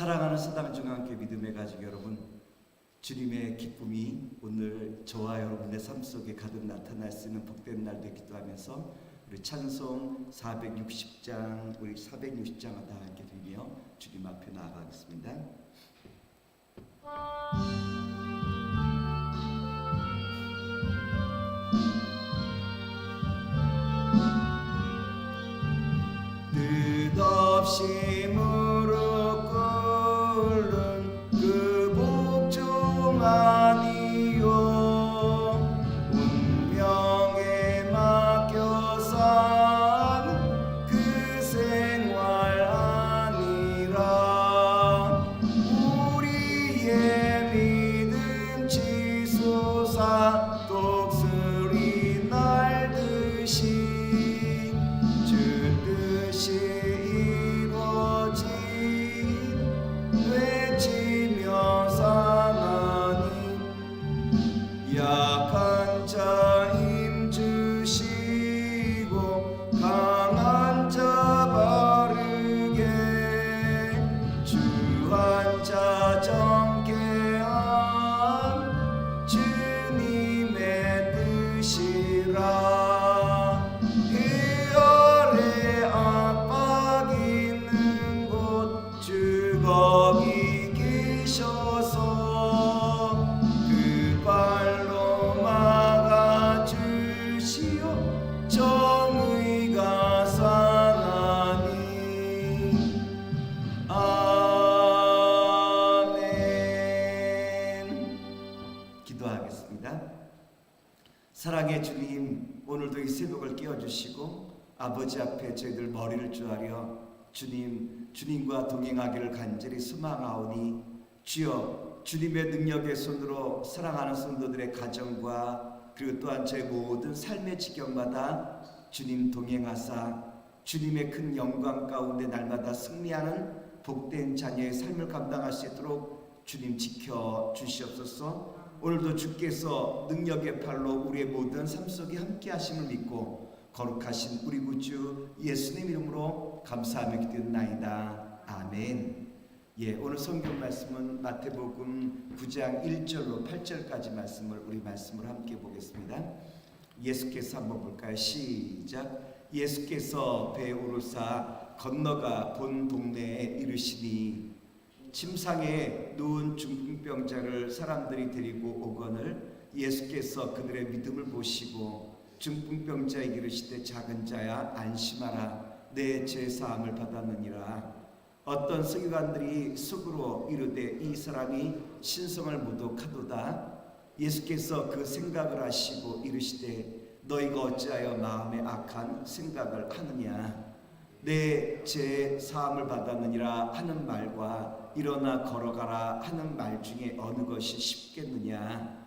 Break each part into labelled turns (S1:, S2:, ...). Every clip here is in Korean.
S1: 사랑하는 서당중앙교회 믿음의 가족 여러분, 주님의 기쁨이 오늘 저와 여러분의 삶 속에 가득 나타날 수 있는 복된 날 되기도 하면서 우리 찬송 460장, 우리 460장을 다 함께 드리며 주님 앞에 나아가겠습니다. 뜻없이 주시고 아버지 앞에 저희들 머리를 조아려 주님 주님과 동행하기를 간절히 소망하오니 주여 주님의 능력의 손으로 사랑하는 성도들의 가정과 그리고 또한 저희 모든 삶의 지경마다 주님 동행하사 주님의 큰 영광 가운데 날마다 승리하는 복된 자녀의 삶을 감당할 수 있도록 주님 지켜 주시옵소서. 오늘도 주께서 능력의 팔로 우리의 모든 삶 속에 함께 하심을 믿고 거룩하신 우리 구주 예수님 이름으로 감사하며 기도나이다. 아멘. 예, 오늘 성경 말씀은 마태복음 9장 1절로 8절까지 말씀을 우리 말씀을 함께 보겠습니다. 예수께서 한번 볼까요? 시작. 예수께서 배 오르사 건너가 본 동네에 이르시니 침상에 누운 중풍병자를 사람들이 데리고 오거늘 예수께서 그들의 믿음을 보시고 중풍병자에게 이르시되 작은 자야 안심하라. 내 죄사함을 받았느니라. 어떤 서기관들이 속으로 이르되 이 사람이 신성을 모독하도다. 예수께서 그 생각을 하시고 이르시되 너희가 어찌하여 마음에 악한 생각을 하느냐? 내 죄 사함을 받았느니라 하는 말과 일어나 걸어가라 하는 말 중에 어느 것이 쉽겠느냐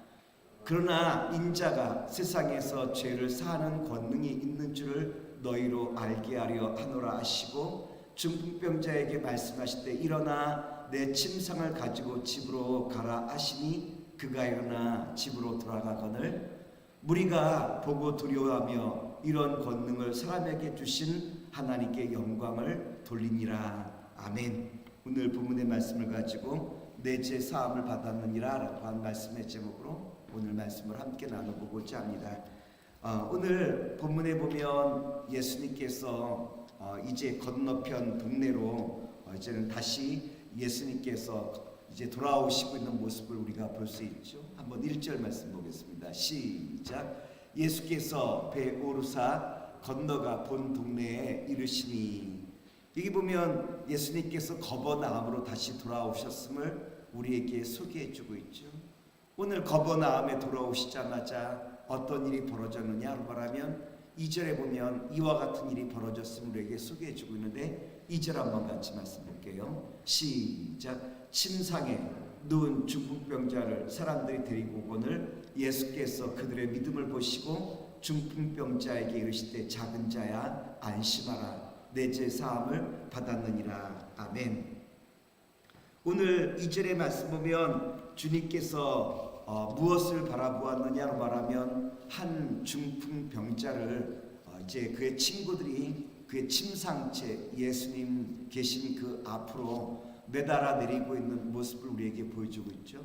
S1: 그러나 인자가 세상에서 죄를 사하는 권능이 있는 줄을 너희로 알게 하려 하노라 하시고 중풍병자에게 말씀하실 때 일어나 내 침상을 가지고 집으로 가라 하시니 그가 일어나 집으로 돌아가거늘 무리가 보고 두려워하며 이런 권능을 사람에게 주신 하나님께 영광을 돌리니라 아멘. 오늘 본문의 말씀을 가지고 내 죄 사함을 받았느니라라고 한 말씀의 제목으로 오늘 말씀을 함께 나눠보고자 합니다. 어, 오늘 본문에 보면 예수님께서 어, 이제 건너편 동네로 어, 이제는 다시 예수님께서 이제 돌아오시고 있는 모습을 우리가 볼 수 있죠. 한번 1절 말씀 보겠습니다. 시작. 예수께서 배 오르사 건너가 본 동네에 이르시니 여기 보면 예수님께서 거버나움으로 다시 돌아오셨음을 우리에게 소개해 주고 있죠. 오늘 거버나움에 돌아오시자마자 어떤 일이 벌어졌느냐로 말하면 2절에 보면 이와 같은 일이 벌어졌음을 우리에게 소개해 주고 있는데 2절 한번 같이 말씀 볼게요. 시작. 침상에 누운 중풍병자를 사람들이 데리고 오거늘 예수께서 그들의 믿음을 보시고 중풍병자에게 이르시되 작은 자야 안심하라 내 죄 사함을 받았느니라 아멘. 오늘 2절의 말씀 보면 주님께서 어, 무엇을 바라보았느냐로 말하면 한 중풍병자를 어, 이제 그의 친구들이 그의 침상채 예수님 계신 그 앞으로 매달아 내리고 있는 모습을 우리에게 보여주고 있죠.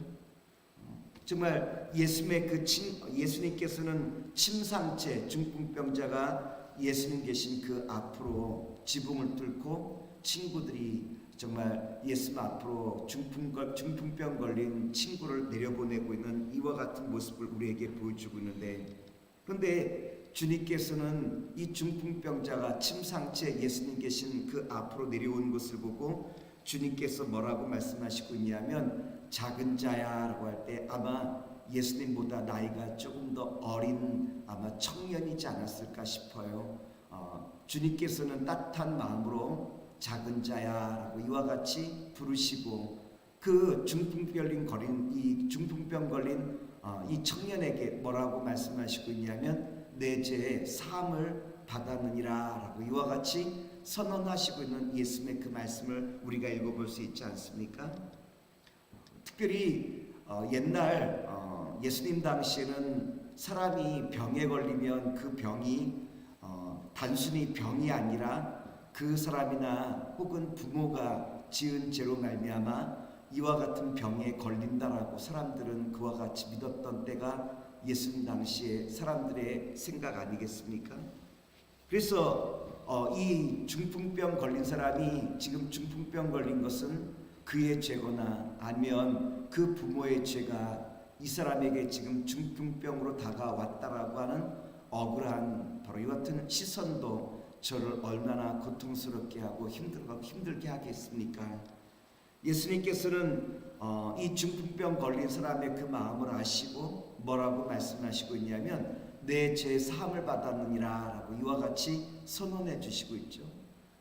S1: 어, 정말 예수님의 그 침, 예수님께서는 침상체 중풍병자가 예수님 계신 그 앞으로 지붕을 뚫고 친구들이 정말 예수님 앞으로 중풍, 중풍병 걸린 친구를 내려보내고 있는 이와 같은 모습을 우리에게 보여주고 있는데 그런데 주님께서는 이 중풍병자가 침상체 예수님 계신 그 앞으로 내려온 것을 보고 주님께서 뭐라고 말씀하시고 있냐면 작은 자야라고 할 때 아마 예수님보다 나이가 조금 더 어린 아마 청년이지 않았을까 싶어요. 어, 주님께서는 따뜻한 마음으로 작은 자야라고 이와 같이 부르시고 그 중풍병 걸린 이 중풍병 걸린 어, 이 청년에게 뭐라고 말씀하시고 있냐면 내 죄의 사함을 받았느니라라고 이와 같이 선언하시고 있는 예수님의 그 말씀을 우리가 읽어볼 수 있지 않습니까? 특별히 어, 옛날 어, 예수님 당시에는 사람이 병에 걸리면 그 병이 어, 단순히 병이 아니라 그 사람이나 혹은 부모가 지은 죄로 말미암아 이와 같은 병에 걸린다라고 사람들은 그와 같이 믿었던 때가 예수님 당시에 사람들의 생각 아니겠습니까? 그래서 어, 이 중풍병 걸린 사람이 지금 중풍병 걸린 것은 그의 죄거나 아니면 그 부모의 죄가 이 사람에게 지금 중풍병으로 다가왔다라고 하는 억울한 바로 이 같은 시선도 저를 얼마나 고통스럽게 하고 힘들게 하겠습니까? 예수님께서는 어, 이 중풍병 걸린 사람의 그 마음을 아시고 뭐라고 말씀하시고 있냐면 내죄 사함을 받았느니라라고 이와 같이 선언해 주시고 있죠.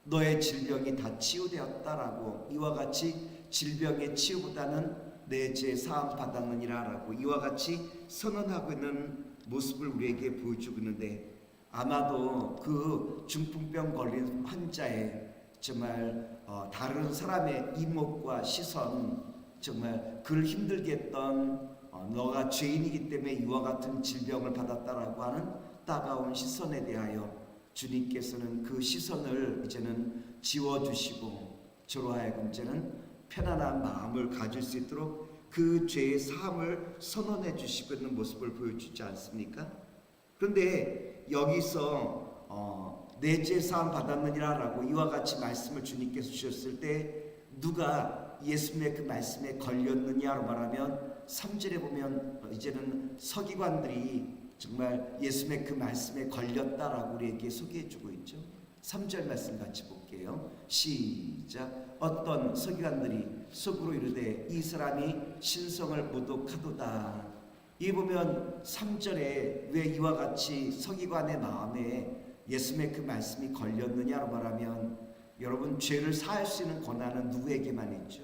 S1: 너의 질병이 다 치유되었다라고 이와 같이 질병의 치유보다는 내죄 사함 받았느니라라고 이와 같이 선언하고 있는 모습을 우리에게 보여주고 있는데 아마도 그 중풍병 걸린 환자의 정말 어, 다른 사람의 이목과 시선 정말 그를 힘들게 했던 어, 너가 죄인이기 때문에 이와 같은 질병을 받았다라고 하는 따가운 시선에 대하여 주님께서는 그 시선을 이제는 지워주시고 저로 하여금 이제는 편안한 마음을 가질 수 있도록 그 죄의 사함을 선언해 주시고 있는 모습을 보여주지 않습니까? 그런데 여기서 어, 내죄 사함 받았느니라라고 이와 같이 말씀을 주님께서 주셨을 때 누가 예수님의 그 말씀에 걸렸느냐로 말하면 3절에 보면 이제는 서기관들이 정말 예수님의 그 말씀에 걸렸다라고 우리에게 소개해 주고 있죠. 3절 말씀 같이 볼게요. 시작. 어떤 서기관들이 속으로 이르되 이 사람이 신성을 모독하도다. 이 보면 3절에 왜 이와 같이 서기관의 마음에 예수님의 그 말씀이 걸렸느냐로 말하면 여러분 죄를 사할 수 있는 권한은 누구에게만 있죠?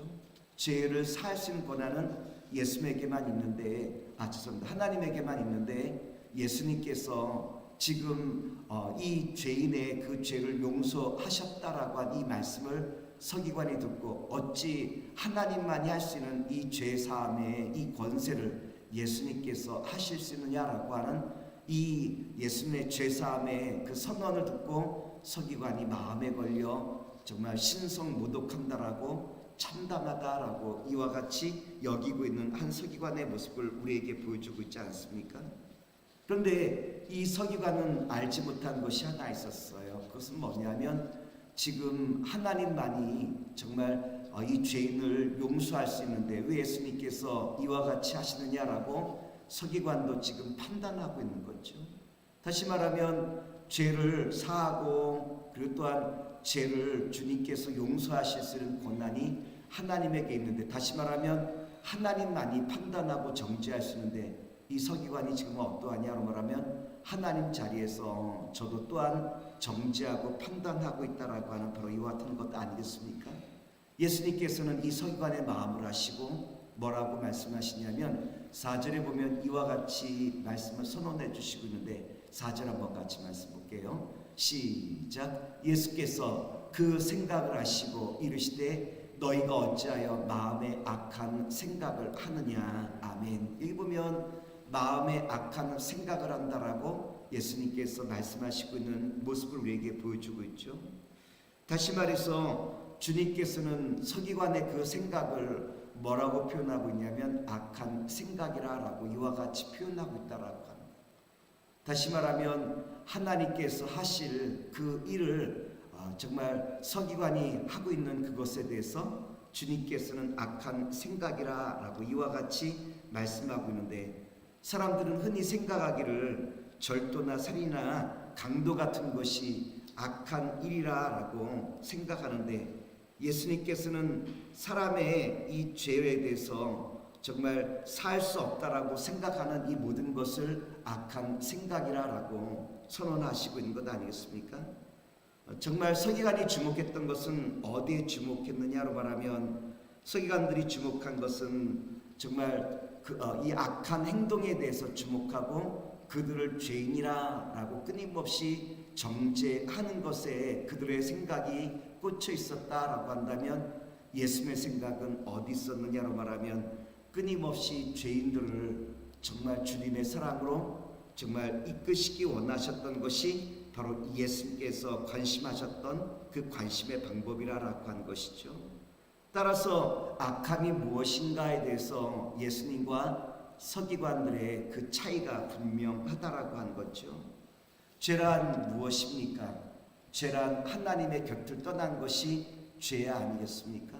S1: 죄를 사할 수 있는 권한은 예수님에게만 있는데 아 죄송합니다 하나님에게만 있는데 예수님께서 지금 어, 이 죄인의 그 죄를 용서하셨다라고 한 이 말씀을 서기관이 듣고 어찌 하나님만이 할 수 있는 이 죄 사함의 이 권세를 예수님께서 하실 수 있느냐라고 하는 이 예수님의 죄 사함의 그 선언을 듣고 서기관이 마음에 걸려 정말 신성 모독한다라고 참담하다라고 이와 같이 여기고 있는 한 서기관의 모습을 우리에게 보여주고 있지 않습니까? 그런데 이 서기관은 알지 못한 것이 하나 있었어요. 그것은 뭐냐면 지금 하나님만이 정말 어, 이 죄인을 용서할 수 있는데 왜 예수님께서 이와 같이 하시느냐라고 서기관도 지금 판단하고 있는 거죠. 다시 말하면 죄를 사하고 그리고 또한 죄를 주님께서 용서하실 수 있는 권한이 하나님에게 있는데 다시 말하면 하나님만이 판단하고 정죄할 수 있는데 이 서기관이 지금 어떠하냐로 말하면 하나님 자리에서 저도 또한 정죄하고 판단하고 있다라고 하는 바로 이와 같은 것 아니겠습니까? 예수님께서는 이 서기관의 마음을 아시고 뭐라고 말씀하시냐면 4절에 보면 이와 같이 말씀을 선언해 주시고 있는데 4절 한번 같이 말씀 볼게요. 시작. 예수께서 그 생각을 하시고 이르시되 너희가 어찌하여 마음에 악한 생각을 하느냐. 아멘. 여기 보면 마음에 악한 생각을 한다라고 예수님께서 말씀하시고 있는 모습을 우리에게 보여주고 있죠. 다시 말해서 주님께서는 서기관의 그 생각을 뭐라고 표현하고 있냐면 악한 생각이라라고 이와 같이 표현하고 있다라고 합니다. 다시 말하면 하나님께서 하실 그 일을 아, 정말 서기관이 하고 있는 그것에 대해서 주님께서는 악한 생각이라라고 이와 같이 말씀하고 있는데 사람들은 흔히 생각하기를 절도나 살인이나 강도 같은 것이 악한 일이라라고 생각하는데 예수님께서는 사람의 이 죄에 대해서 정말 살 수 없다라고 생각하는 이 모든 것을 악한 생각이라라고 선언하시고 있는 것 아니겠습니까? 어, 정말 서기관이 주목했던 것은 어디에 주목했느냐로 말하면 서기관들이 주목한 것은 정말 그, 어, 이 악한 행동에 대해서 주목하고 그들을 죄인이라라고 끊임없이 정죄하는 것에 그들의 생각이 꽂혀 있었다라고 한다면 예수님의 생각은 어디 있었느냐로 말하면 끊임없이 죄인들을 정말 주님의 사랑으로 정말 이끄시기 원하셨던 것이 바로 예수님께서 관심하셨던 그 관심의 방법이라고 하는 것이죠. 따라서 악함이 무엇인가에 대해서 예수님과 서기관들의 그 차이가 분명하다라고 하는 거죠. 죄란 무엇입니까? 죄란 하나님의 곁을 떠난 것이 죄 아니겠습니까?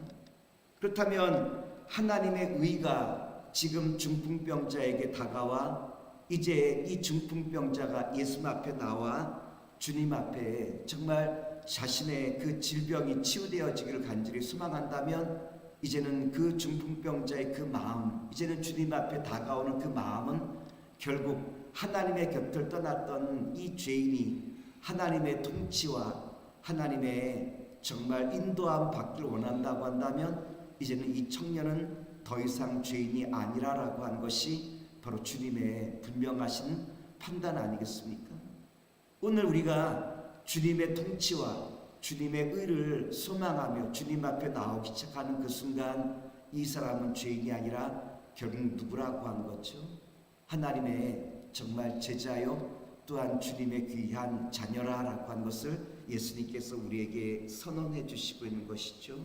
S1: 그렇다면 하나님의 의가 지금 중풍병자에게 다가와 이제 이 중풍병자가 예수 앞에 나와 주님 앞에 정말 자신의 그 질병이 치유되어지기를 간절히 소망한다면 이제는 그 중풍병자의 그 마음, 이제는 주님 앞에 다가오는 그 마음은 결국 하나님의 곁을 떠났던 이 죄인이 하나님의 통치와 하나님의 정말 인도함 받기를 원한다고 한다면 이제는 이 청년은 더 이상 죄인이 아니라라고 한 것이 바로 주님의 분명하신 판단 아니겠습니까? 오늘 우리가 주님의 통치와 주님의 의를 소망하며 주님 앞에 나오기 시작하는 그 순간 이 사람은 죄인이 아니라 결국 누구라고 하는 거죠? 하나님의 정말 제자요 또한 주님의 귀한 자녀라라고 한 것을 예수님께서 우리에게 선언해 주시고 있는 것이죠.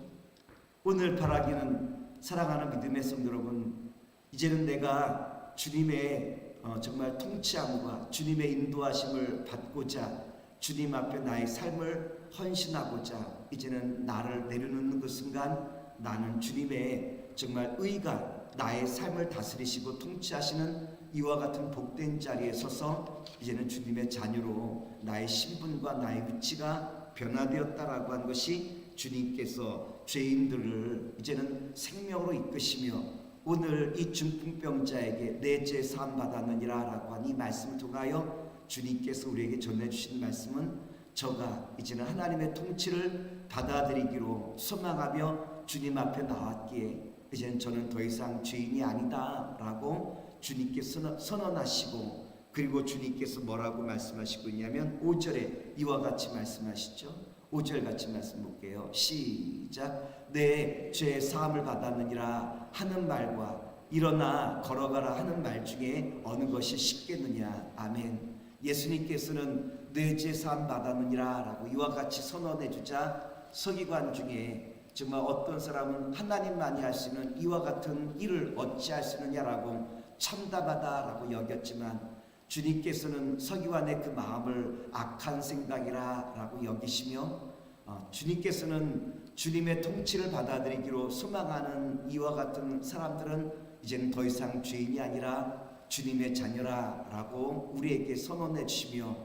S1: 오늘 바라기는 사랑하는 믿음의 성도 여러분, 이제는 내가 주님의 어, 정말 통치함과 주님의 인도하심을 받고자 주님 앞에 나의 삶을 헌신하고자 이제는 나를 내려놓는 그 순간 나는 주님의 정말 의가 나의 삶을 다스리시고 통치하시는 이와 같은 복된 자리에 서서 이제는 주님의 자녀로 나의 신분과 나의 위치가 변화되었다라고 한 것이 주님께서 죄인들을 이제는 생명으로 이끄시며 오늘 이 중풍병자에게 내 죄 사함 받았느니라라고 한 이 말씀을 통하여 주님께서 우리에게 전해 주신 말씀은 저가 이제는 하나님의 통치를 받아들이기로 소망하며 주님 앞에 나왔기에 이제는 저는 더 이상 죄인이 아니다라고 주님께서 선언하시고 그리고 주님께서 뭐라고 말씀하시고 있냐면 5절에 이와 같이 말씀하시죠. 5절 같이 말씀 볼게요. 시작. 내 죄 사함을 받았느니라 하는 말과 일어나 걸어가라 하는 말 중에 어느 것이 쉽겠느냐. 아멘. 예수님께서는 내 죄 사함 받았느니라라고 이와 같이 선언해 주자 서기관 중에 정말 어떤 사람은 하나님만이 할 수 있는 이와 같은 일을 어찌할 수 있느냐라고 참담하다라고 여겼지만 주님께서는 서기관의 그 마음을 악한 생각이라라고 여기시며 어, 주님께서는 주님의 통치를 받아들이기로 소망하는 이와 같은 사람들은 이제는 더 이상 죄인이 아니라 주님의 자녀라라고 우리에게 선언해 주시며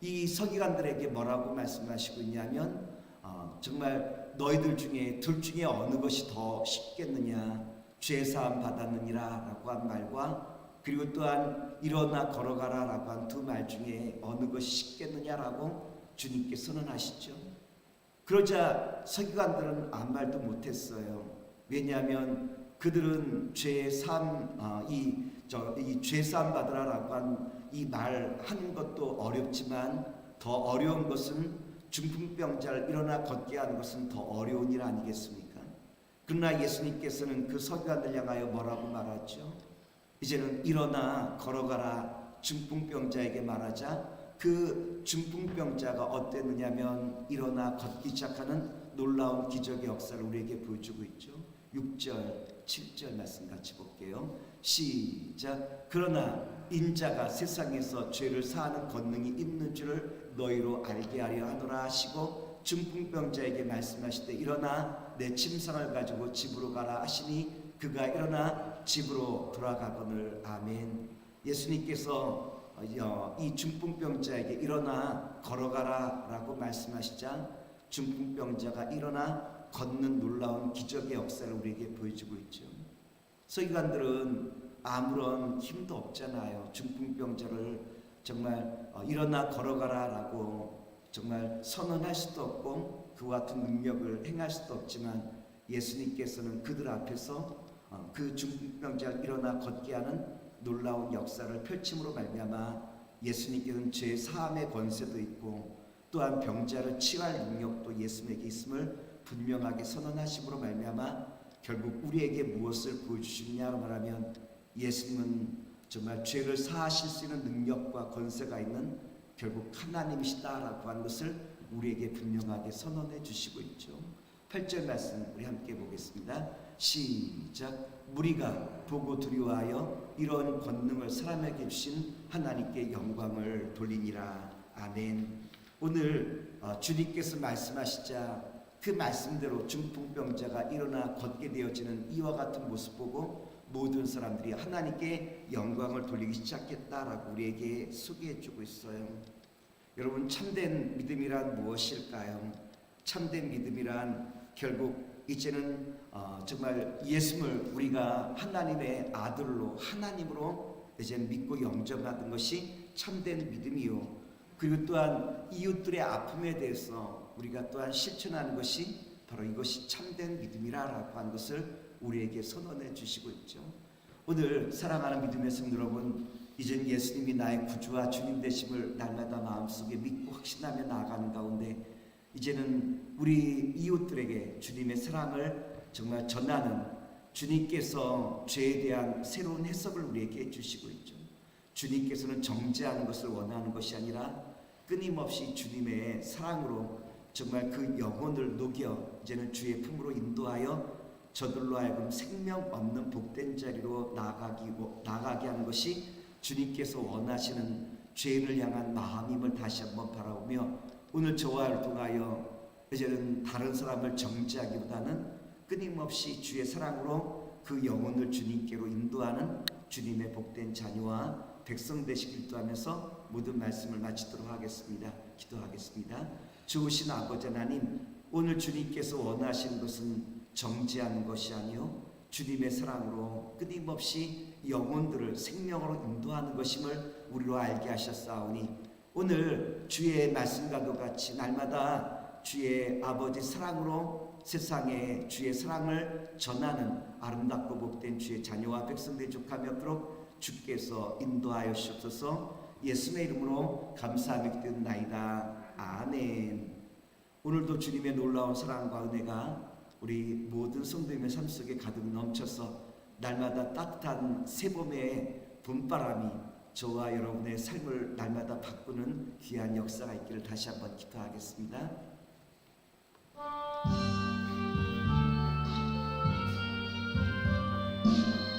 S1: 이 서기관들에게 뭐라고 말씀하시고 있냐면 어, 정말 너희들 중에 둘 중에 어느 것이 더 쉽겠느냐 죄 사함 받았느니라라고 한 말과 그리고 또한 일어나 걸어가라라고 한 두 말 중에 어느 것이 쉽겠느냐라고 주님께 선언하시죠. 그러자 서기관들은 아무 말도 못했어요. 왜냐하면 그들은 죄삼 이저이 죄삼 받으라라고 한 이 말 하는 것도 어렵지만 더 어려운 것은 중풍병자를 일어나 걷게 하는 것은 더 어려운 일 아니겠습니까? 그러나 예수님께서는 그 서기관들 향하여 뭐라고 말하죠? 이제는 일어나 걸어가라 중풍병자에게 말하자 그 중풍병자가 어땠느냐면 일어나 걷기 시작하는 놀라운 기적의 역사를 우리에게 보여주고 있죠. 6절, 7절 말씀 같이 볼게요. 시작. 그러나 인자가 세상에서 죄를 사하는 권능이 있는 줄을 너희로 알게 하려 하노라 하시고 중풍병자에게 말씀하시되 일어나 내 침상을 가지고 집으로 가라 하시니 그가 일어나 집으로 돌아가거늘 아멘. 예수님께서 어, 이 중풍병자에게 일어나 걸어가라라고 말씀하시자 중풍병자가 일어나 걷는 놀라운 기적의 역사를 우리에게 보여주고 있죠. 서기관들은 아무런 힘도 없잖아요. 중풍병자를 정말 어, 일어나 걸어가라라고 정말 선언할 수도 없고 그와 같은 능력을 행할 수도 없지만 예수님께서는 그들 앞에서 어, 그 중풍병자를 일어나 걷게 하는 놀라운 역사를 펼침으로 말미암아 예수님께서는 죄 사함의 권세도 있고 또한 병자를 치유할 능력도 예수님에게 있음을 분명하게 선언하심으로 말미암아 결국 우리에게 무엇을 보여주시느냐로 말하면 예수님은 정말 죄를 사하실 수 있는 능력과 권세가 있는 결국 하나님이시다라고 하는 것을 우리에게 분명하게 선언해 주시고 있죠. 8절 말씀 우리 함께 보겠습니다. 시작. 무리가 보고 두려워하여 이런 권능을 사람에게 주신 하나님께 영광을 돌리니라. 아멘. 오늘 어, 주님께서 말씀하시자 그 말씀대로 중풍병자가 일어나 걷게 되어지는 이와 같은 모습 보고 모든 사람들이 하나님께 영광을 돌리기 시작했다라고 우리에게 소개해 주고 있어요. 여러분 참된 믿음이란 무엇일까요? 참된 믿음이란 결국 이제는 어, 정말 예수를 우리가 하나님의 아들로 하나님으로 이제 믿고 영접하는 것이 참된 믿음이요. 그리고 또한 이웃들의 아픔에 대해서 우리가 또한 실천하는 것이 바로 이것이 참된 믿음이라라고 하는 것을 우리에게 선언해 주시고 있죠. 오늘 사랑하는 믿음의 성도 여러분, 이젠 예수님이 나의 구주와 주님 되심을 날마다 마음속에 믿고 확신하며 나아가는 가운데 이제는 우리 이웃들에게 주님의 사랑을 정말 전하는 주님께서 죄에 대한 새로운 해석을 우리에게 해주시고 있죠. 주님께서는 정죄하는 것을 원하는 것이 아니라 끊임없이 주님의 사랑으로 정말 그 영혼을 녹여 이제는 주의 품으로 인도하여 저들로 하여금 생명 없는 복된 자리로 나가기, 나가게 하는 것이 주님께서 원하시는 죄를 향한 마음임을 다시 한번 바라보며 오늘 저와를 통하여 이제는 다른 사람을 정죄하기보다는 끊임없이 주의 사랑으로 그 영혼을 주님께로 인도하는 주님의 복된 자녀와 백성 되시길 기도하면서 모든 말씀을 마치도록 하겠습니다. 기도하겠습니다. 좋으신 아버지 하나님, 오늘 주님께서 원하시는 것은 정지하는 것이 아니요 주님의 사랑으로 끊임없이 영혼들을 생명으로 인도하는 것임을 우리로 알게 하셨사오니 오늘 주의 말씀과도 같이 날마다 주의 아버지 사랑으로 세상에 주의 사랑을 전하는 아름답고 복된 주의 자녀와 백성들이 족하며 그록 주께서 인도하여 주옵소서. 예수의 이름으로 감사하며 기도나이다. 아멘. 오늘도 주님의 놀라운 사랑과 은혜가 우리 모든 성도님의 삶 속에 가득 넘쳐서 날마다 따뜻한 새봄의 봄바람이 저와 여러분의 삶을 날마다 바꾸는 귀한 역사가 있기를 다시 한번 기도하겠습니다.